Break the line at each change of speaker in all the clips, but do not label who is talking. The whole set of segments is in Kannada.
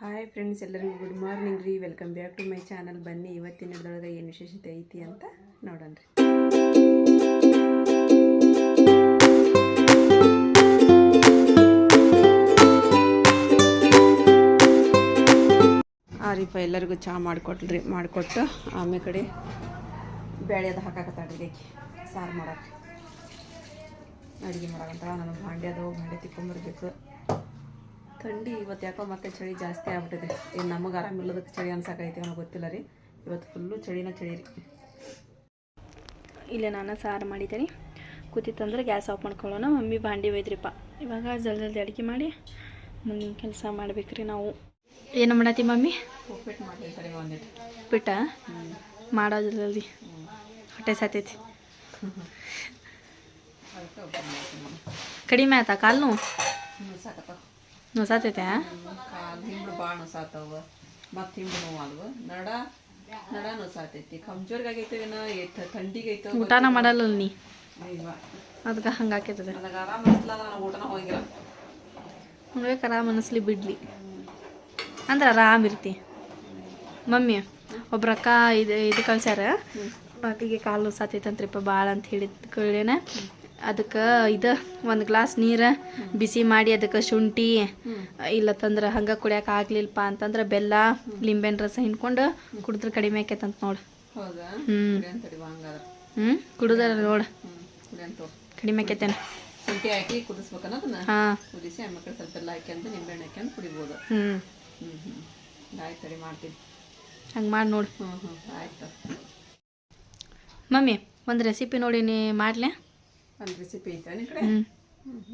ಹಾಯ್ ಫ್ರೆಂಡ್ಸ್ ಎಲ್ಲರಿಗೂ ಗುಡ್ ಮಾರ್ನಿಂಗ್ ರೀ. Welcome back to my channel ಬನ್ನಿ ಇವತ್ತಿನ ದೊಳಗೆ ಏನು ವಿಶೇಷತೆ ಐತಿ ಅಂತ ನೋಡೋಣ ರೀ. ಆ ರೀಪ ಎಲ್ಲರಿಗೂ ಚಹಾ ಮಾಡಿಕೊಟ್ರಿ, ಮಾಡಿಕೊಟ್ಟು ಆಮೇಲೆ ಕಡೆ ಬೇಳೆ ಅದು ಹಾಕಾಕತ್ತಾಡ್ರಿ ಆಕಿ ಸಾರು ಮಾಡೋಕೆ ಅಡುಗೆ ಮಾಡೋಕಂತ ನಾನು ಭಾಂಡೆ ಅದು ಭಾಂಡೆ ತಿಕ್ಕೊಂಬರ್ಬೇಕು ಥಂಡಿ ಇವತ್ತು ಯಾಕೋ ಮತ್ತೆ ಚಳಿ ಜಾಸ್ತಿ ಆಗ್ಬಿಟ್ಟಿದೆ. ಏನು ನಮಗೆ ಆರಾಮಿಲ್ಲದಕ್ಕೆ ಚಳಿ ಅನ್ಸಾಕೈತಿ ನನಗೆ ಗೊತ್ತಿಲ್ಲ ರೀ. ಇವತ್ತು ಫುಲ್ಲು ಚಳಿನ ಚಳಿ ರೀ.
ಇಲ್ಲೇ ನಾನು ಸಾರು ಮಾಡಿದ್ದೀನಿ. ಕೂತಿತ್ತಂದ್ರೆ ಗ್ಯಾಸ್ ಆಫ್ ಮಾಡ್ಕೊಳ್ಳೋಣ. ಮಮ್ಮಿ ಬಾಂಡಿ ಒಯ್ದ್ರಿಪ್ಪ. ಇವಾಗ ಜಲ್ದಿ ಜಲ್ದಿ ಅಡುಗೆ ಮಾಡಿ ಮುಂದಿನ ಕೆಲಸ ಮಾಡ್ಬೇಕ್ರಿ ನಾವು. ಏನು ಮಾಡತ್ತಿ ಮಮ್ಮಿ?
ಉಪ್ಪಿಟ್ಟು ಮಾಡ್ತೀನಿ ಒಂದಿಟ್ಟು
ಉಪ್ಪಿಟ್ಟ? ಮಾಡೋ ಜಲ್ದಿ. ಹೊಟ್ಟೆ ಸಾತೈತಿ. ಕಡಿಮೆ ಆಯ್ತಾ ಕಾಲು ನೋವು
ಹ್ಞೂ ಸಾಕತ್ತ
ನೋವು ಸಾತೈತೆ
ಕಾಲು ಹಿಂಡು ಭಾಳ ನುಸಾತವ. ಮತ್ತು ಹಿಂಡು ನೋವು ನಡ ನಡ ನುಸಾತೈತಿ. ಕಂಜೋರ್ಗೆ ಆಗೈತೆ ಏನೋ ಥಂಡಿಗೆ ಐತೋ
ಊಟನ ಮಾಡಲ್ಲ ನೀ? ಅದಕ್ಕೆ ಹಂಗೆ ಹಾಕೈತದೆ
ನನಗೆ ಆರಾಮ ಅನಿಸ್ಲ ನಾನು ಊಟನ ಹೋಗಿಲ್ಲ.
ಉಣ್ಬೇಕು ಆರಾಮ್ ಅನಿಸ್ಲಿ ಬಿಡ್ಲಿ. ಅಂದ್ರೆ ಆರಾಮ್ ಇರ್ತಿ. ಮಮ್ಮಿ ಒಬ್ರ ಅಕ್ಕ ಇದು ಇದು ಕಳ್ಸ್ಯಾರ. ಮಕ್ಕಳಿಗೆ ಕಾಲು ಸಾತೈತಂತ್ರಿಪ್ಪ ಭಾಳ ಅಂತ ಹೇಳಿದ ಕೇಳೇನ. ಅದಕ್ಕೆ ಇದು ಒಂದು ಗ್ಲಾಸ್ ನೀರು ಬಿಸಿ ಮಾಡಿ ಅದಕ್ಕೆ ಶುಂಠಿ ಇಲ್ಲತ್ತಂದ್ರೆ ಹಂಗೆ ಕುಡಿಯೋಕೆ ಆಗ್ಲಿಲ್ಲಪ್ಪ ಅಂತಂದ್ರೆ ಬೆಲ್ಲ ಲಿಂಬೆನ ರಸ ಹಿಂಡ್ಕೊಂಡು ಕುಡಿದ್ರೆ ಕಡಿಮೆ ಆಕೈತಂತ ನೋಡು.
ಹೌದಾ?
ಹ್ಞೂ ಕುಡಿದಾರ ನೋಡು. ಕಡಿಮೆ ಆಕೈತೇನು
ಶುಂಠಿ ಹಾಕಿ ಕುದಿಸ್ಬೇಕನ್ನ
ಹಾಂ.
ಕುದಿಸಿ ಆಮೇಲೆ ಸ್ವಲ್ಪ ಎಲ್ಲ ಹಾಕ್ಯಂದು ನಿಂಬೆಹಣ್ಣು ಹಾಕ್ಯಂದು ಕುಡಿಬೋದು.
ಹ್ಞೂ
ಹ್ಞೂ ಹ್ಞೂ ಆಯ್ತು ತಡಿ ಮಾಡ್ತೀನಿ.
ಹಂಗೆ ಮಾಡಿ ನೋಡು.
ಹ್ಞೂ ಹ್ಞೂ ಆಯ್ತು
ಮಮ್ಮಿ ಒಂದು ರೆಸಿಪಿ ನೋಡಿ ನೀ ಮಾಡ್ಲೆ?
ಒಂದು ರೆಸಿಪಿ ಐತೆ ನಿನ್ನ ಕಡೆ?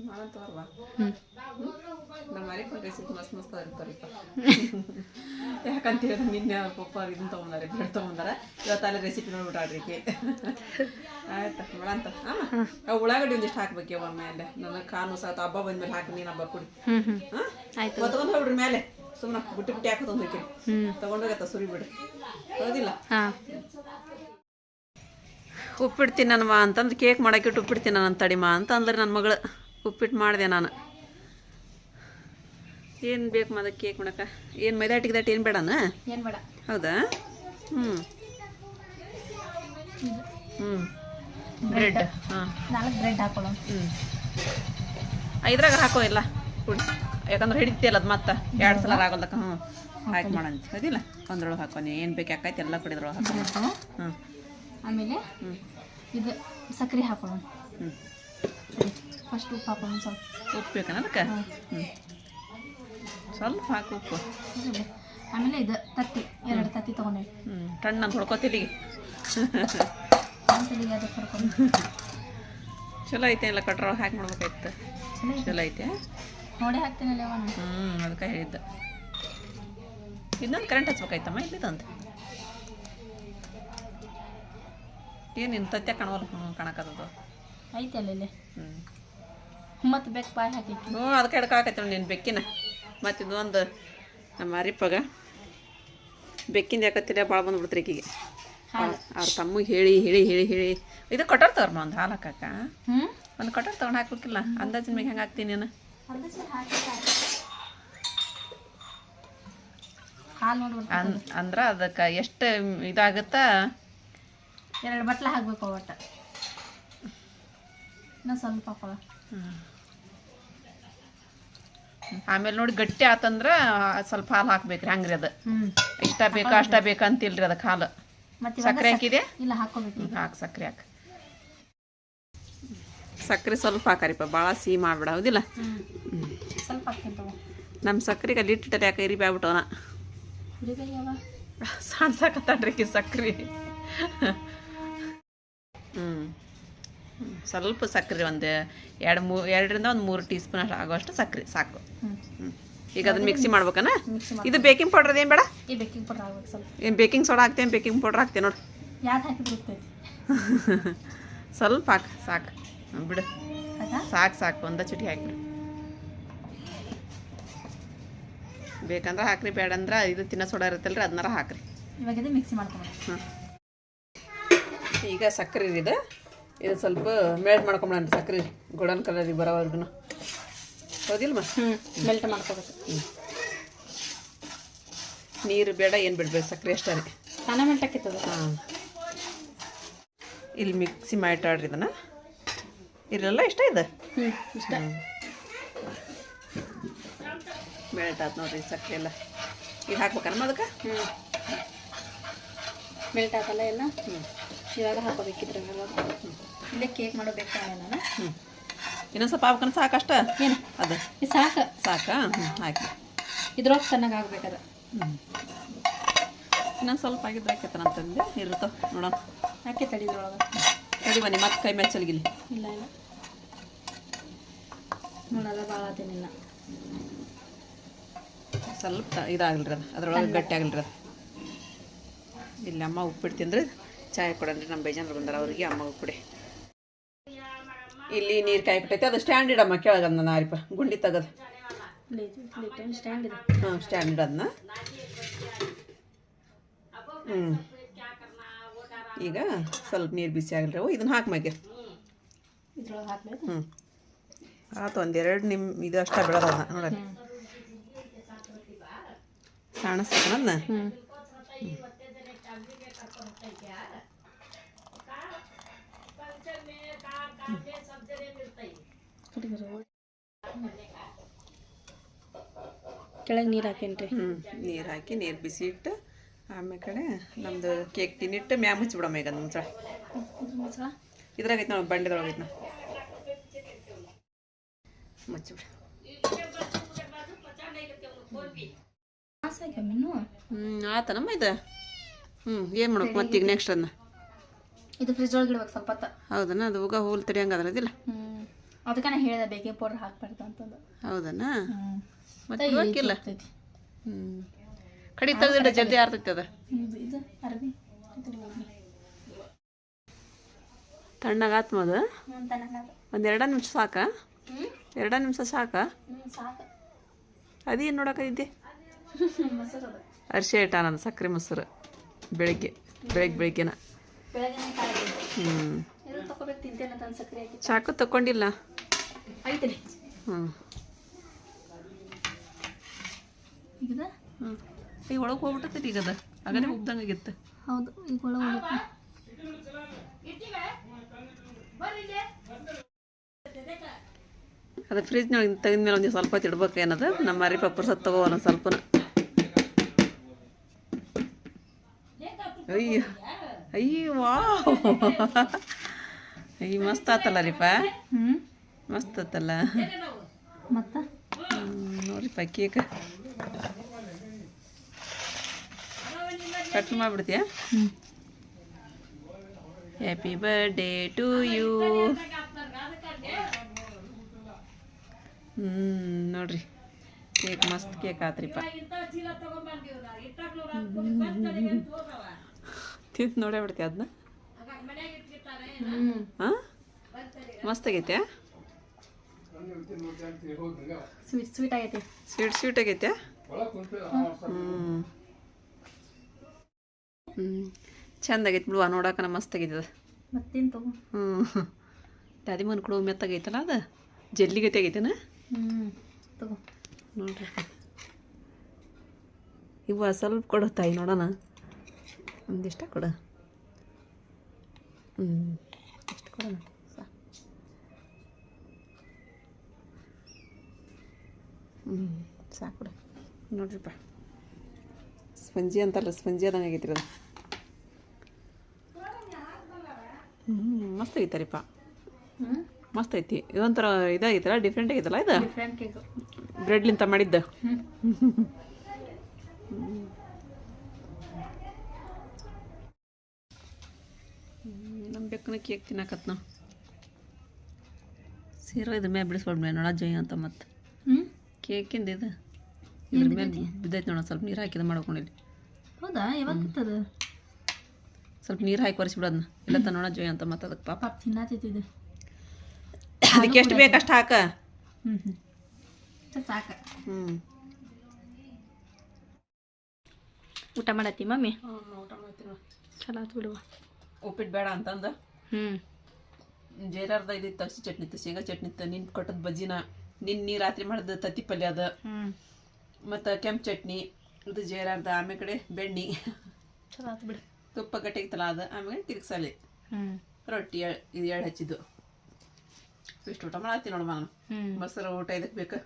ಮಾಡೋಣ ತಗೋರ್ವಾ.
ಹ್ಞೂ
ನಮ್ಮ ಮನೆಗೆ ಒಂದು ರೆಸಿಪಿ ಮಸ್ತ್ ಮಸ್ತ್ ಇರ್ತಾರಿಪ್ಪ ಯಾಕಂತ ಹೇಳಿದ್ರೆ ನಿನ್ನೆ ಪಪ್ಪ ಇದನ್ನ ತೊಗೊಂಡಾರೆ ಬ್ರೆಡ್ ತೊಗೊಂಡಾರ ಇವತ್ತು ಅಲ್ಲಿ ರೆಸಿಪಿ ನೋಡ್ಬಿಟ್ಟಾಡ್ರಿ ಈಕೆ ಆಯ್ತು ಮಾಡಂತ ಹಾಂ. ಉಳ್ಳಾಗಡ್ಡಿ ಒಂದಿಷ್ಟು ಹಾಕ್ಬೇಕು ಒಮ್ಮೆ ಮೇಲೆ. ನನ್ನ ಕಾನು ಸಾತು ಹಬ್ಬ ಬಂದ್ಮೇಲೆ ಹಾಕಿ ನೀನು ಹಬ್ಬ ಕುಡಿ.
ಆಯ್ತು.
ಹೊತ್ಕೊಂಡು ಹೋಗ್ಬಿಡ್ರಿ ಮೇಲೆ. ಸುಮ್ಮನೆ ಬಿಟ್ಟು ಬಿಟ್ಟು ಹಾಕೋದು
ಹ್ಞೂ
ತಗೊಂಡೋಗತ್ತ ಸುರಿ ಬಿಡ್ರಿ ಹೌದಿಲ್ಲ?
ಹಾಂ.
ಉಪ್ಪಿಡ್ತೀನಿ ತಿನ್ನನವ ಅಂತಂದ್ರೆ ಕೇಕ್ ಮಾಡಕ್ಕೆ ಉಪ್ಪಿಡ್ತೀನಿ ನಾನು ತಡಿಮ ಅಂತ ಅಂದ್ರೆ ನನ್ನ ಮಗಳು ಉಪ್ಪಿಟ್ಟು ಮಾಡಿದೆ ನಾನು. ಏನು ಬೇಕು ಮದ ಕೇಕ್ ಮಾಡಕ್ಕೆ? ಏನು ಮೈದಾ ಟಿಕ್ದಾಟ್ ಏನು ಬೇಡನ
ಏನು ಬೇಡ.
ಹೌದಾ? ಹ್ಞೂ ಹ್ಞೂ ಬ್ರೆಡ್. ಹಾಂ.
ನಾಲ್ಕು ಬ್ರೆಡ್ ಹಾಕೊಳ್ಳೋ
ಹ್ಞೂ ಇದ್ರಾಗ ಹಾಕೋ ಇಲ್ಲ. ಕುಡಿ ಯಾಕಂದ್ರೆ ಹಿಡಿತಿಯಲ್ಲ ಅದು ಮತ್ತೆ. ಎರಡು ಸಲ ಆಗೋದಕ್ಕ ಹ್ಞೂ ಹಾಕಿ ಮಾಡಂತ ಅದಿಲ್ಲ ಒಂದ್ರೊಳಗೆ ಹಾಕೋ ನೀ ಏನು ಬೇಕು ಯಾಕೈತೆ ಎಲ್ಲ ಕುಡಿದ್ರೊಳಗೆ ಹಾಕೋ ಹ್ಞೂ
ಆಮೇಲೆ ಇದು ಸಕ್ಕರೆ ಹಾಕೊಳ್ಳೋಣ.
ಹ್ಞೂ
ಫಸ್ಟ್ ಉಪ್ಪು ಹಾಕೊಳ್ಳೋಣ ಸ್ವಲ್ಪ.
ಉಪ್ಪು ಬೇಕನ ಅದಕ್ಕೆ? ಹ್ಞೂ ಸ್ವಲ್ಪ ಹಾಕು ಉಪ್ಪು.
ಆಮೇಲೆ ಇದು ತತ್ತಿ ಎರಡು ತತ್ತಿ ತೊಗೊಂಡೆ
ಹ್ಞೂ ಅಂತ ಹೊಡ್ಕೋತಿಲ್ಲಿಗೆ
ಅಂತೇಳಿ ಅದಕ್ಕೆ ಕರ್ಕೊಂಡು
ಚಲೋ ಐತೆ ಎಲ್ಲ ಕಟ್ರೊಳಗೆ ಹಾಕಿ ಮಾಡ್ಬೇಕಾಯ್ತು
ಚಲೋ ಐತೆ. ನೋಡಿ ಹಾಕ್ತೀನಲ್ಲ
ಹ್ಞೂ ಅದಕ್ಕೆ ಹೇಳಿದ್ದೆ. ಇನ್ನೊಂದು ಕರೆಂಟ್ ಹಚ್ಬೇಕಾಯ್ತಮ್ಮ ಇಲ್ಲಿದಂತ ಏನು ನಿನ್ ತತ್ಯ ಕಾಣವಲ್ಲ ಹ್ಞೂ ಕಾಣಕತ್ತದ?
ಐತೆ ಅಲ್ಲ ಇಲ್ಲಿ.
ಹ್ಞೂ
ಮತ್ತು ಬೆಕ್ಕು ಬಾಯಿ ಹಾಕಿ
ಹ್ಞೂ ಅದಕ್ಕೆ ಹಿಡ್ಕಾಕೈತಿ ನೋಡಿ ನಿನ್ನ ಬೆಕ್ಕಿನ? ಮತ್ತು ಇದೊಂದು ನಮ್ಮ ಅರಿಪಗ. ಬೆಕ್ಕಿಂದ ಯಾಕತ್ತಿಲ್ಲ ಭಾಳ ಬಂದ್ಬಿಡ್ತಾರೆ ಈಕಿಗೆ. ಅವ್ರ ತಮ್ಮಗೆ ಹೇಳಿ ಹೇಳಿ ಹೇಳಿ ಹೇಳಿ. ಇದು ಕಟರ್ ತಗೋರ್ಮ ಒಂದು ಹಾಲು ಹಾಕಾಕ
ಹ್ಞೂ
ಒಂದು ಕಟರ್ ತೊಗೊಂಡು ಹಾಕ್ಬೇಕಿಲ್ಲ? ಅಂದಾಜಿನ ಮ್ಯಾಗೆ ಹೆಂಗೆ ಹಾಕ್ತೀನಿ ನಾನು? ಅಂದ್ರೆ ಅದಕ್ಕೆ ಎಷ್ಟು ಇದಾಗುತ್ತಾ?
ಎರಡು ಬಟ್ಲ ಹಾಕ್ಬೇಕು ಒಟ್ಟು. ಇನ್ನೂ ಸ್ವಲ್ಪ
ಆಮೇಲೆ ನೋಡಿ ಗಟ್ಟಿ ಆತಂದ್ರೆ ಸ್ವಲ್ಪ ಹಾಲು ಹಾಕ್ಬೇಕ್ರಿ ಹಂಗ್ರಿ ಅದು. ಇಷ್ಟ ಬೇಕು ಅಷ್ಟ ಬೇಕಾ ಅಂತಿಲ್ರಿ ಅದಕ್ಕೆ ಹಾಲು. ಸಕ್ಕರೆ ಹಾಕಿದೆ
ಇಲ್ಲ ಹಾಕೋಬೇಕು
ಹಾಕಿ ಸಕ್ಕರೆ ಹಾಕಿ. ಸಕ್ಕರೆ ಸ್ವಲ್ಪ ಹಾಕಾರಿಪ್ಪ ಭಾಳ ಸಿಹಿ ಮಾಡ್ಬಿಡ ಹೌದಿಲ್ಲ?
ಸ್ವಲ್ಪ
ನಮ್ಮ ಸಕ್ಕರೆಗೆ ಅಲ್ಲಿ ಇಟ್ಟಿಟ್ಟಾರೆ ಯಾಕೆ ಇರಿ ಬ್ಯಾಬಿಟ್ಟವನ
ಹುರಿಬೇಯವ
ಸಾಣ್ಸಾಕತ್ತಾಡ್ರಿ ಸಕ್ಕರೆ ಹ್ಞೂ ಸ್ವಲ್ಪ ಸಕ್ಕರೆ ಒಂದು ಎರಡು ಮೂ ಎರಡರಿಂದ ಒಂದು ಮೂರು ಟೀ ಸ್ಪೂನ್ ಅಷ್ಟು ಆಗೋಷ್ಟು ಸಕ್ಕರೆ ಸಾಕು.
ಹ್ಞೂ
ಈಗ ಅದನ್ನ ಮಿಕ್ಸಿ ಮಾಡ್ಬೇಕನ? ಇದು ಬೇಕಿಂಗ್ ಪೌಡರ್ ಏನು ಬೇಡ?
ಬೇಕಿಂಗ್ ಪೌಡರ್ ಹಾಕ್ಬೇಕು ಸ್ವಲ್ಪ.
ಏನು ಬೇಕಿಂಗ್ ಸೋಡಾ ಹಾಕ್ತೇನೆ? ಬೇಕಿಂಗ್ ಪೌಡರ್ ಹಾಕ್ತೇನೆ ನೋಡಿ. ಸ್ವಲ್ಪ ಹಾಕಿ ಸಾಕು. ಬಿಡು.
ಸಾಕು?
ಸಾಕು ಒಂದ ಚುಟಿ ಹಾಕಿಬಿಡು. ಬೇಕಂದ್ರೆ ಹಾಕ್ರಿ ಬೇಡಂದ್ರೆ ಇದು ತಿನ್ನೋ ಸೋಡಾ ಇರುತ್ತಲ್ರಿ ಅದನ್ನಾರ ಹಾಕ್ರಿ.
ಇವಾಗ ಇದು ಮಿಕ್ಸಿ ಮಾಡ್ಕೊಂಡು
ಹಾಂ ಈಗ ಸಕ್ಕರೆ ಇದೆ. ಇದು ಸ್ವಲ್ಪ ಮೆಲ್ಟ್ ಮಾಡ್ಕೊಂಬಿಡೋಣ ಸಕ್ಕರೆ ಗೋಲ್ಡನ್ ಕಲರಿಗೆ ಬರೋವರೆಗೂ ಹೌದಿಲ್ಲ ಮ
ಹ್ಞೂ ಮೆಲ್ಟ್ ಮಾಡ್ಕೋಬೇಕು.
ನೀರು ಬೇಡ ಏನು ಬಿಡ್ಬೇಕು ಸಕ್ಕರೆ ಅಷ್ಟೇ.
ಸ್ನಾನ ಮಾಡ್ಲಿಕ್ಕಿತ್ತದ
ಹಾಂ. ಇಲ್ಲಿ ಮಿಕ್ಸಿ ಮಾಡಿಟ್ಟಾಡ್ರಿ ಇದನ್ನು. ಇರಲ್ಲ ಇಷ್ಟ ಇದೆ?
ಹ್ಞೂ ಇಷ್ಟ.
ಬೆಳಟಾತ್ ನೋಡ್ರಿ ಸಕ್ಕರೆ ಎಲ್ಲ. ಈಗ ಹಾಕ್ಬೇಕಮ್ಮ ಅದಕ್ಕೆ?
ಹ್ಞೂ ಮೆಲ್ಟ್ ಆತಲ್ಲ ಎಲ್ಲ?
ಹ್ಞೂ
ಇವಾಗ ಹಾಕೋಬೇಕಿದ್ರೆ ಇಲ್ಲೇ ಕೇಕ್ ಮಾಡೋಬೇಕು ನಾನು.
ಇನ್ನೊಂದು ಸ್ವಲ್ಪ ಹಾಕೋಣ ಸಾಕಷ್ಟ?
ಏನು?
ಅದು.
ಸಾಕ.
ಸಾಕು? ಹ್ಞೂ ಹಾಕಿ
ಇದ್ರೊಳಗೆ ಚೆನ್ನಾಗಿ ಆಗ್ಬೇಕದ.
ಹ್ಞೂ ಇನ್ನೊಂದು ಸ್ವಲ್ಪ ಆಗಿದ್ರೆ ಹಾಕೈತನಂತಂದೆ ಇರುತ್ತೋ ನೋಡೋಣ.
ಯಾಕೆ ತಡಿ ಇದ್ರೊಳಗೆ?
ತಡಿ ಬನ್ನಿ ಮತ್ತೆ ಕೈ ಮೇಲೆ ಚಲಗಿಲಿ.
ಇಲ್ಲ ಇಲ್ಲ. ನೋಡಲ್ಲ ಭಾಳ ತಿನ್ನಿಲ್ಲ
ಸ್ವಲ್ಪ ಇದಾಗಲ್ರಿ ಅದು. ಅದ್ರೊಳಗೆ ಗಟ್ಟಿ ಆಗಲ್ರಿ ಅದು. ಇಲ್ಲಮ್ಮ ಅಮ್ಮ ಉಪ್ಪಿಟ್ಟು ತಿಂದ್ರೆ ಚಾಯ್ ಕೊಡಂದ್ರೆ ನಮ್ಮ ಬೇಜಾನ್ರು ಬಂದಾರ ಅವ್ರಿಗೆ ಅಮ್ಮ ಕೊಡಿ. ಇಲ್ಲಿ ನೀರು ಕಾಯಿ ಕೊಟ್ಟೈತೆ ಅದು ಸ್ಟ್ಯಾಂಡ್ ಇಡಮ್ಮ ಕೆಳಗೆ ಅದನ್ನ ನಾರಿಪ ಗುಂಡಿ ತೆಗದು.
ಹ್ಞೂ
ಹಾಂ ಸ್ಟ್ಯಾಂಡ್ ಇಡೋದನ್ನ ಹ್ಞೂ ಈಗ ಸ್ವಲ್ಪ ನೀರು ಬಿಸಿ ಆಗಲ್ರಿ ಇದನ್ನ ಹಾಕ್ಮಾಗೆ ಹ್ಞೂ ಆತು ಒಂದೆರಡು ನಿಮ್ ಇದು ಅಷ್ಟ ಬಿಡೋದನ್ನ ನೋಡೋಣ. ಕಾಣಿಸ್ತಾನದ್ನ
ಹ್ಞೂ ಕೆಳಗೆ ನೀರು ಹಾಕೇನ್ರಿ?
ಹ್ಞೂ ನೀರು ಹಾಕಿ ನೀರು ಬಿಸಿ ಇಟ್ಟು ಆಮೇಲೆ ಕಡೆ ನಮ್ದು ಕೇಕ್ ತಿನ್ನಿಟ್ಟು ಮ್ಯಾಗ ಮುಚ್ಚಿಬಿಡಮ್ಮ ಈಗ ಮುಚ್ಚಳ ಇದ್ರಾಗ ಐತೆ ನೋಡಿ ಬಂಡೆದೊಳಗೆ ಐತೆ ಮುಚ್ಚಿಬಿಡ ಹ್ಞೂ ಆತನಮ್ಮ ಇದು. ಹ್ಞೂ ಏನು ಮಾಡ್ಬೇಕು ಮತ್ತೀಗ ನೆಕ್ಸ್ಟ್ ಅದನ್ನ
ಇದು ಫ್ರಿಜ್ ಒಳಗೆ ಇಡ್ಬೇಕು ಸ್ವಲ್ಪ ಹೊತ್ತ
ಹೌದನ? ಅದು ಹೋಗ ಹೂಲ್ ತಡಿಯಂಗದ್ರ ಅದಿಲ್ಲ
ಹ್ಮ್. ಅದಕ್ಕೆ ನಾನು ಹೇಳಿದೆ ಬೇಕಿಂಗ್ ಪೌಡರ್ ಹಾಕ್ಬಾರ್ದು ಅಂತಂದು.
ಹೌದನ? ಮತ್ತೆ ಇವಾಕಿಲ್ಲ? ಹ್ಮ್. ಕಡಿ ತೆಗ್ದಿಡ ಜಲ್ದಿ ಆರ್ತೈತೆ ಅದು.
ಇದು ಅರ್ಬಿ
ತಣ್ಣಗಾತ್ ಮದ ಒಂದು ಎರಡ ನಿಮಿಷ ಸಾಕ? ಎರಡ ನಿಮಿಷ ಸಾಕ? ಅದೇನು ನೋಡಕೈತಿ
ಅರ್ಶಿ ಅದು
ಅರಿಶೆ ಇಟ್ಟ ನಾನು ಸಕ್ಕರೆ ಮೊಸರು. ಬೆಳಿಗ್ಗೆ ಬೆಳಗ್ಗೆ ಬೆಳಿಗ್ಗೆನ.
ತಗೋಬೇಕು ತಿಂತೇನೆ ಅಂತ ಸಕ್ಕರೆ ಹಾಕಿ
ಚಾಕು ತಗೊಂಡಿಲ್ಲ
ಐತೇನೆ
ಹ್ಞೂ
ಈಗ
ಹ್ಞೂ ಈಗ ಒಳಗೆ ಹೋಗ್ಬಿಟ್ಟೈತಿ ಈಗ ಅದು ಆಗಲೇ ಉಬ್ದಂಗೆ ಆಗಿತ್ತು
ಹೌದು ಈಗ ಒಳಗೆ ಹೋಗ್ಬೇಕು.
ಅದು ಫ್ರಿಜ್ನೊಳಗೆ ತೆಗೆದ ಮೇಲೆ ಒಂದು ಸ್ವಲ್ಪ ಹೊತ್ತು ಇಡ್ಬೇಕು ಏನದು? ನಮ್ಮ ಮರಿ ಪಪ್ಪರ್ ಸತ್ ತಗೋ ಒಂದು ಸ್ವಲ್ಪನ. ಅಯ್ಯೋ. ಅಯ್ಯೋ ವಾವ್ ಅಯ್ಯ ಮಸ್ತ್ ಆತಲ್ಲ ರೀಪ?
ಹ್ಞೂ
ಮಸ್ತ್ ಆತಲ್ಲ?
ಮತ್ತು?
ನೋಡ್ರಿಪ್ಪ ಕೇಕ್. ಕಟ್ ಮಾಡಿಬಿಡ್ತೀಯ? ಹ್ಯಾಪಿ ಬರ್ಡೇ ಟು ಯು ಹ್ಞೂ ನೋಡ್ರಿ. ಕೇಕ್ ಮಸ್ತ್ ಕೇಕ್ ಆತ್ರಿಪ್ಪ ತಿಂದು ನೋಡೇ ಬಿಡ್ತೀಯ ಅದನ್ನ ಹಾಂ? ಮಸ್ತ್ ಆಗೈತೆ
ಸ್ವೀಟ್ ಸ್ವೀಟ್ ಆಗೈತೆ.
ಸ್ವೀಟ್ ಸ್ವೀಟ್ ಆಗೈತೆ ಹ್ಞೂ ಚಂದ ಆಗೈತೆ ಬಿಡುವ ನೋಡಕನ ಮಸ್ತ್ ಆಗೈತೆ ಅದು
ಮತ್ತೇನು ತಗೋ?
ಹ್ಞೂ ದಾದಿ ಮನ್ ಕೊಡು ಮೆತ್ತಾಗೈತಲ್ಲ ಅದು? ಜಲ್ಲಿಗತಿ ಆಗೈತೇನ?
ಹ್ಞೂ ತಗೋ.
ನೋಡ್ರಿ. ಇವ ಸ್ವಲ್ಪ ಕೊಡು ತಾಯಿ ನೋಡೋಣ. ಒಂದಿಷ್ಟ ಕೊಡು. ಹ್ಞೂ ಇಷ್ಟು ಕೊಡೋಣ ಸಾಕು ಹ್ಞೂ ಸಾಕು ನೋಡ್ರಿಪ್ಪ ಸ್ಪಂಜಿ ಅಂತಲ್ಲ ಸ್ಪಂಜಿ ಅದಂಗೆ ಆಗೈತಿ ಅದು ಹ್ಞೂ ಮಸ್ತ್ ಆಗೈತಾರಿಪ್ಪ
ಹ್ಞೂ
ಮಸ್ತ್ ಐತಿ. ಇದೊಂಥರ ಇದಾಗೈತಲ್ಲ ಡಿಫ್ರೆಂಟ್ ಆಗೈತಲ್ಲ ಇದು? ಬ್ರೆಡ್ಲಿಂತ ಮಾಡಿದ್ದ?
ಹ್ಞೂ
ನಮ್ಮ ಬೆಕ್ಕನ ಕೇಕ್ ತಿನ್ನಕತ್ ನಾವು ಸೀರೆ ಇದ್ರ ಮೇಲೆ ಬಿಡಿಸ್ಕೊಳ್ಬೇಡ ನೋಡ ಜೈ ಅಂತ ಮತ್ತೆ
ಹ್ಞೂ
ಕೇಕಿಂದ ಇದು. ಇದ್ರ ಮೇಲೆ ಬಿದ್ದೈತೆ? ನೋಡ ಸ್ವಲ್ಪ ನೀರು ಹಾಕಿದ ಮಾಡ್ಕೊಂಡಿಲ್ಲ
ಹೌದಾ? ಯಾವಾಗ ಅದು
ಸ್ವಲ್ಪ ನೀರು ಹಾಕಿ ಒರೆಸ್ಬಿಡೋದನ್ನ ಇಲ್ಲ ತ ನೋಡ ಜೈ ಅಂತ ಮತ್ತೆ ಅದಕ್ಕೆ ಪಾಪ.
ತಿನ್ನತೈತಿದು
ಅದಕ್ಕೆ ಎಷ್ಟು ಬೇಕು ಅಷ್ಟು ಹಾಕ.
ಹ್ಞೂ ಹ್ಞೂ ಸಾಕು.
ಹ್ಞೂ
ಊಟ ಮಾಡತ್ತಿ ಮಮ್ಮಿ?
ಊಟ ಮಾಡ್ತೀವ
ಚಲೋ ಆತು ಬಿಡುವ
ಉಪ್ಪಿಟ್ಟು ಬೇಡ ಅಂತಂದು.
ಹ್ಞೂ
ಜೇರಾರ್ದ ಇದು ತಗ್ಸಿ ಚಟ್ನಿ ಇತ್ತು ಶೇಂಗಾ ಚಟ್ನಿ ಇತ್ತು ನಿನ್ನ ಕೊಟ್ಟದ ಬಜ್ಜಿನ. ನಿನ್ನ ನೀ ರಾತ್ರಿ ಮಾಡಿದ ತತ್ತಿ ಪಲ್ಯ ಅದ. ಮತ್ತ ಕೆಂಪು ಚಟ್ನಿ ಇದು ಜೇರಾರ್ದ ಆಮೇಲೆ ಕಡೆ ಬೆಣ್ಣೆ.
ಚಲೋ ಆತು ಬಿಡು.
ತುಪ್ಪ ಗಟ್ಟಿಗಿತ್ತಲ್ಲ ಅದು ಆಮೇಲೆ ತಿರ್ಗ್ಸಲಿ. ರೊಟ್ಟಿ ಎಳ್- ಇದು ಎಳ್ಳು ಹಚ್ಚಿದ್ದು. ಇಷ್ಟು ಊಟ ಮಾಡತ್ತೀನಿ ನೋಡಮ್ಮ ನಾನು ಮೊಸರು ಊಟ ಇದಕ್ಕೆ ಬೇಕು?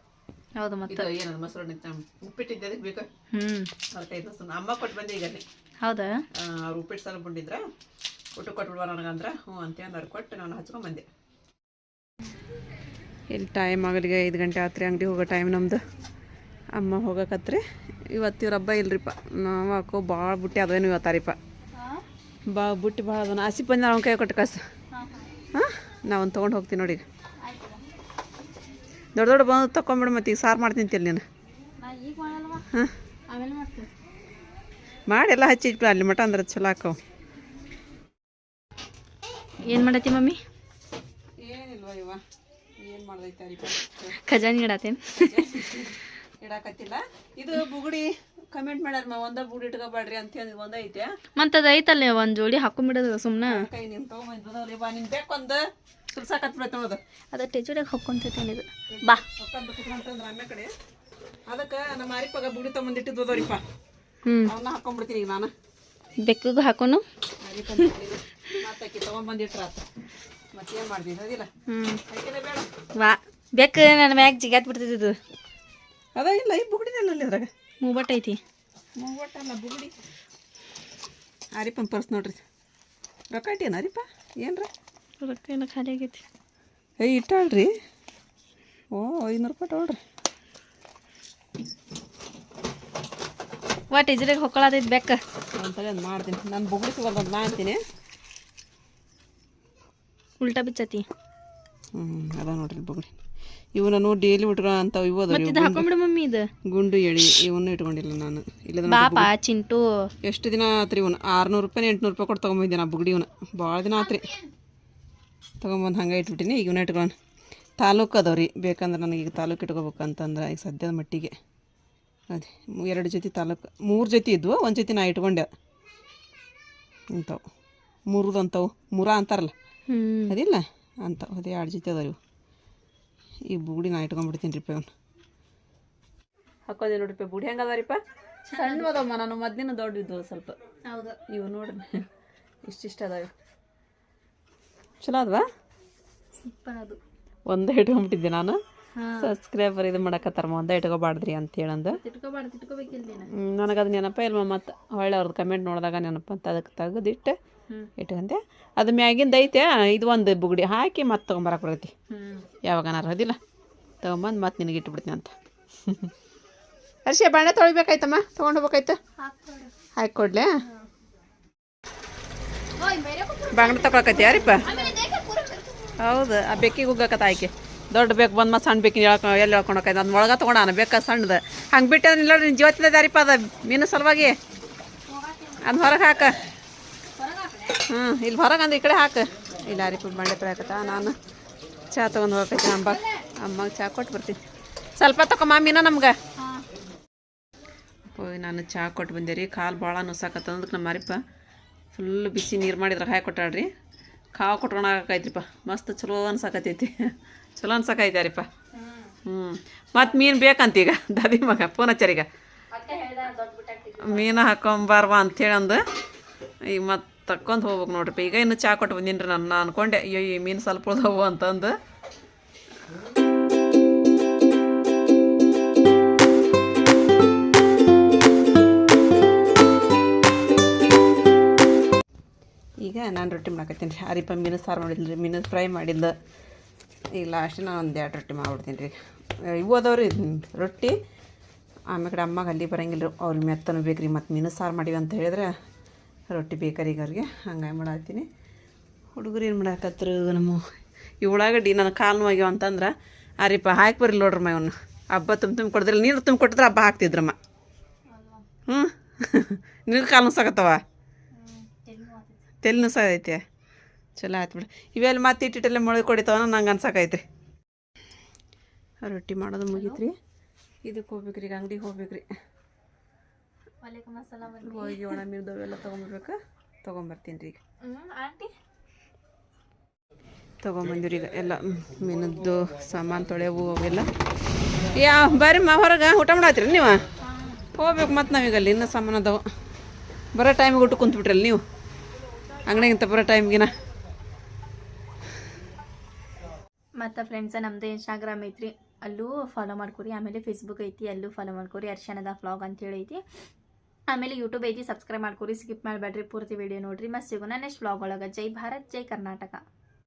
ಹೌದು ಮತ್ತೆ.
ಏನದು ಮೊಸರು ಉಪ್ಪಿಟ್ಟಿದ್ದು ಅದಕ್ಕೆ ಬೇಕು?
ಹ್ಞೂ
ಅಮ್ಮ ಕೊಟ್ಟು ಬಂದೆ ಈಗ ಅಲ್ಲಿ
ಹೌದಾ
ಅವ್ರು ಉಪ್ಪಿಟ್ಟು ಸಲ ಬಂದಿದ್ರ ಊಟ ಕೊಟ್ಬಿಡುವ ನನಗಂದ್ರೆ. ಹ್ಞೂ ಅಂತ ಅಂದ್ರೆ. ಕೊಟ್ಟು ನಾನು ಹಚ್ಕೊಂಬಂದೆ ಇಲ್ಲಿ ಟೈಮ್ ಆಗಲಿಗೆ ಐದು ಗಂಟೆ ಆತ್ರಿ. ಅಂಗಡಿ ಹೋಗೋ ಟೈಮ್ ನಮ್ದು. ಅಮ್ಮ ಹೋಗಕತ್ರಿ. ಇವತ್ತು ಇವ್ರ ಹಬ್ಬ ಇಲ್ರಿಪ್ಪ. ನಾವು ಹಾಕೋ ಭಾಳ ಬುಟ್ಟಿ ಅದೇನು ಇವತ್ತಾರಿಪ್ಪ ಬಾ ಬುಟ್ಟಿ ಭಾಳ ಅದನ್ನ ಹಸಿ ಬಂದು ಅವ್ನ ಕೈ ಕೊಟ್ಟು ಕಾಸು. ಹಾಂ? ನಾವೊಂದು ಒಂದು ತೊಗೊಂಡು ಹೋಗ್ತೀನಿ ನೋಡಿ ದೊಡ್ಡ ದೊಡ್ಡ ಬಂದು ತೊಗೊಂಬಿಡು ಮತ್ತೆ ಈಗ ಸಾರು ಮಾಡ್ತೀನಿ ತಿಳಿ ನೀನು. ಹಾಂ?
ಆಮೇಲೆ ಮಾಡ್ತೀನಿ.
ಮಾಡಿ ಎಲ್ಲ ಹಚ್ಚಿಟ್ಬಿಡ ಅಲ್ಲಿ ಮಟ ಅಂದ್ರೆ ಚಲೋ ಹಾಕವು
ಏನು ಮಾಡತ್ತಿ ಮಮ್ಮಿ?
ಏನಿಲ್ವ ಇವ? ಏನು ಮಾಡ್ದೈತೆ
ಖಜಾನಿ ಇಡತ್ತೇನು?
ಇಡಾಕತ್ತಿಲ್ಲ. ಇದು ಬುಗುಡಿ ಕಮೆಂಟ್ ಮಾಡ್ಯಾರ ಒಂದ ಬುಗುಡಿ ಇಟ್ಕೋಬೇಡ್ರಿ ಅಂತ ಹೇಳಿ ಒಂದ ಐತೆ.
ಮತ್ತು ಅದು ಐತಲ್ಲ ಒಂದು ಜೋಡಿ ಹಾಕೊಂಬಿಡೋದು ಸುಮ್ಮನೆ
ಕೈ ನಿನ್ ತಗೊಂಬಂದವ್ರಿ ಬಾ ನಿನ್ ಬೇಕೊಂದು ಸುಲ್ಸಾಕತ್ಬಿಡತ್ತೆ ನೋದು
ಅದು ಟೆಚುಡಿಯಾಗ ಹಾಕ್ಕೊಂತೈತೇನೆ ಇದು ಬಾ.
ಕುತ್ಕೊಂತಂದ್ರ ಅಮ್ಮ ಕಡೆ. ಅದಕ್ಕೆ ನಮ್ಮ ಅರಿಪಾಗ ಬುಗುಡಿ ತೊಗೊಂಬಂದಿಟ್ಟಿದ್ದೋರಿಪ್ಪ
ಹ್ಞೂ
ಅವನ್ನ ಹಾಕೊಂಡ್ಬಿಡ್ತೀನಿ ಈಗ ನಾನು.
ಬೆಕ್ಕಿಗೂ ಹಾಕೋನು?
ಅದಿಲ್ಲ
ವಾ ಬೆಕ್ಕು ನನ್ನ ಮ್ಯಾಗ ಜಿಗ್ಯಾತ್ ಬಿಡ್ತಿದ್ದು
ಅದ ಇಲ್ಲ ಈ ಬುಗುಡಿನಲ್ಲ ಅಲ್ಲಿ ಅದ್ರಾಗ?
ಮೂಬಟ್ ಐತಿ.
ಮೂವತ್ತಲ್ಲ ಬುಗುಡಿ. ಅರಿಪನ್ ಪರ್ಸ್ ನೋಡ್ರಿ. ರೊಕ್ಕ ಇಟ್ಟೇನ ಅರಿಪ ಏನ್ರ?
ರೊಕ್ಕ ಏನೋ ಖಾಲಿ ಆಗೈತಿ.
ಏಯ್ ಇಟ್ಟಾಳ್ರಿ. ಓ ಐನೂರು ರೂಪಾಯಿ ತೊಗೊಳ್ರಿ.
ವಾ ಇಜ್ರಿಗೆ ಹೊಕ್ಕಳತೈತಿ ಬೆಕ್ಕ
ಒಂದ್ಸಲ ಒಂದು ಮಾಡ್ತೀನಿ. ನಾನು ಬುಗುಡಿ ಸಿಗೋದು ಮಾಡ್ತೀನಿ
ಉಲ್ಟಾ ಬಿಚ್ಚತಿ.
ಹ್ಞೂ ಅದ ನೋಡ್ರಿ ಬುಗುಡಿ ಇವನ ನೋಡಿ ಡೈಲಿ ಬಿಟ್ರ ಅಂತ ಇವು
ಹಾಕೊಂಬಿಡು ಮಮ್ಮಿ ಇದು.
ಗುಂಡು ಎಳಿ ಇವನ್ನ ಇಟ್ಕೊಂಡಿಲ್ಲ ನಾನು. ಇಲ್ಲದ
ಪಾಪ ಚಿಂಟು.
ಎಷ್ಟು ದಿನ ಆತ್ರಿ ಇವನು? ಆರ್ನೂರು ರೂಪಾಯಿ ಎಂಟ್ನೂರು ರೂಪಾಯಿ ಕೊಟ್ಟು ತೊಗೊಂಬಂದಿದ್ದೆ ನಾ ಬುಗಡಿ ಇವನು. ಭಾಳ ದಿನ ಆತ್ರಿ. ತೊಗೊಂಬಂದು ಹಂಗೆ ಇಟ್ಬಿಟ್ಟಿನಿ ಈಗ ಇವನ್ನ ಇಟ್ಕೊಂಡು ತಾಲೂಕು ಅದಾವ ರೀ. ಬೇಕಂದ್ರೆ ನನಗೆ ಈಗ ತಾಲೂಕು ಇಟ್ಕೋಬೇಕಂತಂದ್ರೆ ಈಗ ಸದ್ಯದ ಮಟ್ಟಿಗೆ. ಅದೇ ಎರಡು ಜೊತೆ ತಾಲೂಕು ಮೂರು ಜೊತೆ ಇದ್ವು ಒಂದು ಜೊತೆ ನಾ ಇಟ್ಕೊಂಡೆ. ಇಂಥವು. ಮೂರದು ಅಂಥವು ಮೂರ ಅಂತಾರಲ್ಲ?
ಹ್ಞೂ
ಅದಿಲ್ಲ? ಅಂತವು ಅದೇ ಎರಡು ಜೊತೆ ಅದಾವ ಇವು. ಈ ಬುಗುಡಿ ನಾ ಇಟ್ಕೊಂಡ್ಬಿಡ್ತೀನಿ ರೀ ಅವ್ನು ಹಾಕೋದೆ ನೋಡ್ರಿಪ್ಪ ಬುಡಿ ಹೆಂಗೆ ಅದಾರಿಪ್ಪ ಸಣ್ಣ ಅದಾವಮ್ಮ ನಾನು ಮೊದ್ಲಿನ ದೊಡ್ಡದು ಸ್ವಲ್ಪ.
ಹೌದು.
ಇವು ನೋಡ್ರಿ ಇಷ್ಟಿಷ್ಟ ಅದಾವೆ ಚಲೋ ಅದ್ವಾ?
ಸೂಪರ್ ಅದು.
ಒಂದೇ ಇಟ್ಕೊಂಡ್ಬಿಟ್ಟಿದ್ದೆ ನಾನು. ಸಬ್ಸ್ಕ್ರೈಬರ್ ಇದು ಮಾಡಕತ್ತಾರಮ್ಮ ಒಂದೇ ಇಟ್ಕೋಬಾರ್ದ್ರಿ ಅಂತ ಹೇಳಂದು. ನನಗೆ ಅದು ನೆನಪ ಇಲ್ವ ಮತ್ತು ಹೊಳ್ಳೆ ಅವ್ರದ್ದು ಕಮೆಂಟ್ ನೋಡಿದಾಗ ನೆನಪಂತ ಅದಕ್ಕೆ ತೆಗೆದಿಟ್ಟು
ಇಟ್ಕಂತೆ
ಇಟ್ಕೊಂಡೆ ಅದು ಮ್ಯಾಗಿಂದ ಐತೆ ಇದು ಒಂದು ಬುಗುಡಿ ಹಾಕಿ ಮತ್ತೆ ತಗೊಂಬರಕ್ ಬರ್ತೈತಿ
ಹ್ಞೂ
ಯಾವಾಗನಾರು ಅದಿಲ್ಲ ತೊಗೊಂಬಂದು ಮತ್ತೆ ನಿನಗೆ ಇಟ್ಬಿಡ್ತೀನಿ ಅಂತ. ಅರ್ಷಿ ಬಾಣೆ ತೊಳಿಬೇಕಾಯ್ತಮ್ಮ? ತೊಗೊಂಡು ಹೋಗ್ಬೇಕಾಯ್ತು? ಹಾಕಿ ಕೊಡ್ಲೆ? ಬಾಂಗ್ಡೆ ತಗೊಳಕತ್ತಿ ಯಾರಿಪ್ಪ ಹೌದು ಆ ಬೆಕ್ಕಿಗೆ ಹೋಗಕತ್ತ ಆಯ್ಕೆ. ದೊಡ್ಡ ಬೇಕು, ಬಂದು ಮತ್ತೆ ಸಣ್ಣ ಬೇಕು ಹೇಳ್ಕೊ ಎಲ್ಲಿ ಹೇಳ್ಕೊಂಡೋಕೈತೆ ಅದ್ ಒಳಗೆ ತೊಗೊಂಡಾನ ಬೇಕ ಸಣ್ಣದು? ಹಂಗೆ ಬಿಟ್ಟೆ ಇಲ್ಲ ನಿನ್ನ ಜೀವತ್ತಿನ ದಾರಿಪ ಅದ ಮೀನು ಸಲುವಾಗಿ? ಅದ್ ಹೊರಗೆ ಹಾಕ. ಹ್ಞೂ ಇಲ್ಲಿ ಹೊರಗೆ ಅಂದ್ರೆ ಈ ಕಡೆ ಹಾಕ. ಇಲ್ಲ ಅರಿಪ ಬಂಡೆ ತೊಳಕತ್ತ ನಾನು ಚಹಾ ತೊಗೊಂಡು ಹೋಗ್ತೈತಿ ಅಂಬ ಅಮ್ಮಗೆ ಚಹಾ ಕೊಟ್ಟು ಬರ್ತೀನಿ. ಸ್ವಲ್ಪ ತಗೊಂಬ ಮೀನ ನಮ್ಗೆ. ನಾನು ಚಹಾ ಕೊಟ್ಟು ಬಂದೆ ರೀ. ಕಾಲು ಭಾಳ ನುಸಾಕತ್ತಂದಕ್ಕೆ ನಮ್ಮ ಅರಿಪ ಫುಲ್ ಬಿಸಿ ನೀರು ಮಾಡಿದ್ರೆ ಹಾಕಿ ಕೊಟ್ಟಾಳ್ರಿ. ಕಾವು ಕೊಟ್ಕೊಳಕೈತ್ರಿಪ್ಪ ಮಸ್ತ್ ಚಲೋ ಅನ್ಸಾಕತೈತಿ ಚಲೋ ಅನ್ಸಕ ರೀಪ್ಪ ಹ್ಞೂ ಮತ್ತು ಮೀನು ಬೇಕಂತೀಗ? ದಾದಿ ಮಗ ಫೋನ್ ಹಚ್ಚರಿಗ ಮೀನು ಹಾಕೊಂಬಾರ್ವಾ ಅಂಥೇಳಿ ಅಂದು. ಈಗ ಮತ್ತೆ ತಕ್ಕೊಂಡು ಹೋಗ್ಬೇಕು ನೋಡ್ರಿಪ್ಪ. ಈಗ ಇನ್ನು ಚಾ ಕೊಟ್ಟು ಬಂದಿನ್ರಿ ನಾನು. ಅನ್ಕೊಂಡೆ ಅಯ್ಯೋ ಈ ಮೀನು ಸ್ವಲ್ಪ ಉಳ್ದವು ಅಂತಂದು. ಈಗ ನಾನು ರೊಟ್ಟಿ ಮಾಡಕತ್ತೀನಿ ರೀ. ಅರಿಪ ಮೀನು ಸಾರು ಮಾಡಿದ್ರಿ ಮೀನು ಫ್ರೈ ಮಾಡಿದ್ಲು. ಈಗ ಲಾಸ್ಟ್ ನಾನು ಒಂದು ಎರಡು ರೊಟ್ಟಿ ಮಾಡ್ಬಿಡ್ತೀನಿ ರೀ. ಇವು ಅದಾವ್ರಿ ರೊಟ್ಟಿ. ಆಮೇಲೆ ಕಡೆ ಅಮ್ಮಗೆ ಅಲ್ಲಿ ಬರಂಗಿಲ್ಲ ಅವ್ರಿಗೆ ಮೆತ್ತನೂ ಬೇಕು ರೀ ಮತ್ತು ಮೀನು ಸಾರು ಮಾಡಿವಿ ಅಂತ ಹೇಳಿದ್ರೆ ರೊಟ್ಟಿ ಬೇಕರಿ ಈಗ ಅವ್ರಿಗೆ. ಹಂಗಾಗಿ ಮಾಡತ್ತೀನಿ. ಹುಡುಗರು ಏನು ಮಾಡಾಕತ್ರು ನಮ್ಮ ಈ ಉಳ್ಳಾಗಡ್ಡಿ ನನ್ನ ಕಾಲು ನೋಗ್ಯಾವ ಅಂತಂದ್ರೆ ಅರಿಪ ಹಾಕಿ ಬರ್ರಿ ನೋಡ್ರಮ್ಮ ಇವನು. ಹಬ್ಬ ತುಂಬ ತುಂಬ ಕೊಡಿದ್ರಲ್ಲ ನೀರು ತುಂಬ ಕೊಟ್ಟಿದ್ರೆ ಹಬ್ಬ ಹಾಕ್ತಿದ್ರಮ್ಮ. ಹ್ಞೂ ನಿನಗೆ ಕಾಲು ಸಾಕತ್ತವ? ತೆಲ್ ನುಸಾಗೈತೆ ಚಲೋ ಆಯ್ತು ಬಿಡು. ಇವೆಲ್ಲ ಮತ್ತೆ ಇಟ್ಟಿಟ್ಟಲ್ಲ ಮೊಳಗೆ ಕೊಡಿತಾವ ನಂಗೆ ಅನ್ಸಕೈತ್ರಿ. ರೊಟ್ಟಿ ಮಾಡೋದು ಮುಗೀತ್ರಿ. ಇದಕ್ಕೆ ಹೋಗ್ಬೇಕ್ರಿ ಈಗ ಅಂಗಡಿಗೆ ಹೋಗ್ಬೇಕ್ರಿ. ಹೋಗಿ ಒಣ ಮೀರ್ದವು ಎಲ್ಲ ತೊಗೊಂಬರ್ಬೇಕು? ತೊಗೊಂಬರ್ತೀನಿ ರೀ ಈಗ ತೊಗೊಂಬಂದಿರಿ ಈಗ ಎಲ್ಲ ಮೀನದ್ದು ಸಾಮಾನು ತೊಳೆವು ಅವೆಲ್ಲ. ಯಾ ಬರ್ರಿ ಮಾ ಹೊರಗೆ. ಊಟ ಮಾಡತ್ತೀರಿ ನೀವು? ಹೋಗ್ಬೇಕು ಮತ್ತು ನಾವೀಗ ಅಲ್ಲಿ. ಇನ್ನೂ ಸಾಮಾನು ಅದಾವ. ಬರೋ ಟೈಮಿಗೆ ಊಟ ಕುಂತ್ಬಿಟ್ರಲ್ಲ ನೀವು? ಅಂಗಡಿಗಿಂತ ಬರೋ ಟೈಮ್ಗಿನ
ಮತ್ತು ಫ್ರೆಂಡ್ಸ ನಮ್ಮದು ಇನ್ಸ್ಟಾಗ್ರಾಮ್ ಐತ್ರಿ. ಅಲ್ಲೂ ಫಾಲೋ ಮಾಡ್ಕೊರಿ. ಆಮೇಲೆ ಫೇಸ್ಬುಕ್ ಐತಿ, ಅಲ್ಲೂ ಫಾಲೋ ಮಾಡ್ಕೊರಿ. ಅರ್ಶನದ ಫ್ಲಾಗ್ ಅಂತೇಳಿ ಐತಿ. ಆಮೇಲೆ ಯೂಟ್ಯೂಬ್ ಐತಿ ಸಬ್ಸ್ಕ್ರೈಬ್ ಮಾಡ್ಕೊರಿ. ಸ್ಕಿಪ್ ಮಾಡಬೇಡ್ರಿ ಪೂರ್ತಿ ವಿಡಿಯೋ ನೋಡ್ರಿ. ಮತ್ತು ಸಿಗೋಣ ನೆಕ್ಸ್ಟ್ ವ್ಲಾಗ್ ಒಳಗೆ. ಜೈ ಭಾರತ್, ಜೈ ಕರ್ನಾಟಕ.